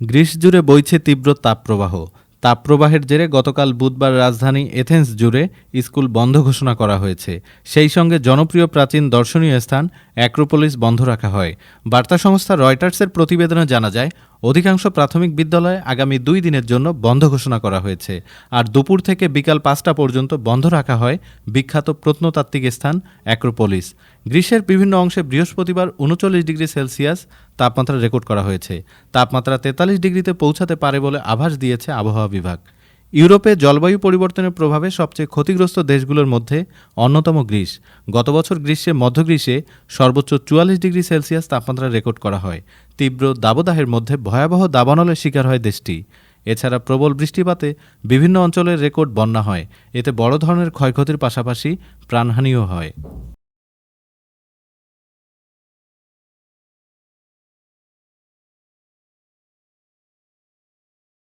Greece জুড়ে বইছে তীব্র তাপপ্রবাহ। তাপপ্রবাহের জেরে গতকাল বুধবার রাজধানী এথেন্স জুড়ে স্কুল বন্ধ ঘোষণা করা হয়েছে। সেই সঙ্গে জনপ্রিয় প্রাচীন দর্শনীয় স্থান অ্যাক্রোপোলিস বন্ধ রাখা হয়। বার্তা সংস্থা রয়টার্সের প্রতিবেদনে জানা যায় অধিকাংশ প্রাথমিক বিদ্যালয় আগামী দুই দিনের জন্য বন্ধ ঘোষণা করা হয়েছে। আর দুপুর থেকে বিকাল পাঁচটা পর্যন্ত বন্ধ রাখা হয় বিখ্যাত প্রত্নতাত্ত্বিক স্থান অ্যাক্রোপোলিস। গ্রীষ্মের বিভিন্ন অংশে বৃহস্পতিবার উনচল্লিশ ডিগ্রি সেলসিয়াস তাপমাত্রা রেকর্ড করা হয়েছে। তাপমাত্রা তেতাল্লিশ ডিগ্রিতে পৌঁছাতে পারে বলে আভাস দিয়েছে আবহাওয়া বিভাগ। ইউরোপে জলবায়ু পরিবর্তনের প্রভাবে সবচেয়ে ক্ষতিগ্রস্ত দেশগুলোর মধ্যে অন্যতম গ্রিস। গত বছর গ্রীষ্মে মধ্য গ্রীষ্মে সর্বোচ্চ চুয়াল্লিশ ডিগ্রি সেলসিয়াস তাপমাত্রা রেকর্ড করা হয়। তীব্র দাবদাহের মধ্যে ভয়াবহ দাবানলের শিকার হয় দেশটি। এছাড়া প্রবল বৃষ্টিপাতে বিভিন্ন অঞ্চলের রেকর্ড বন্যা হয়। এতে বড় ধরনের ক্ষয়ক্ষতির পাশাপাশি প্রাণহানিও হয়।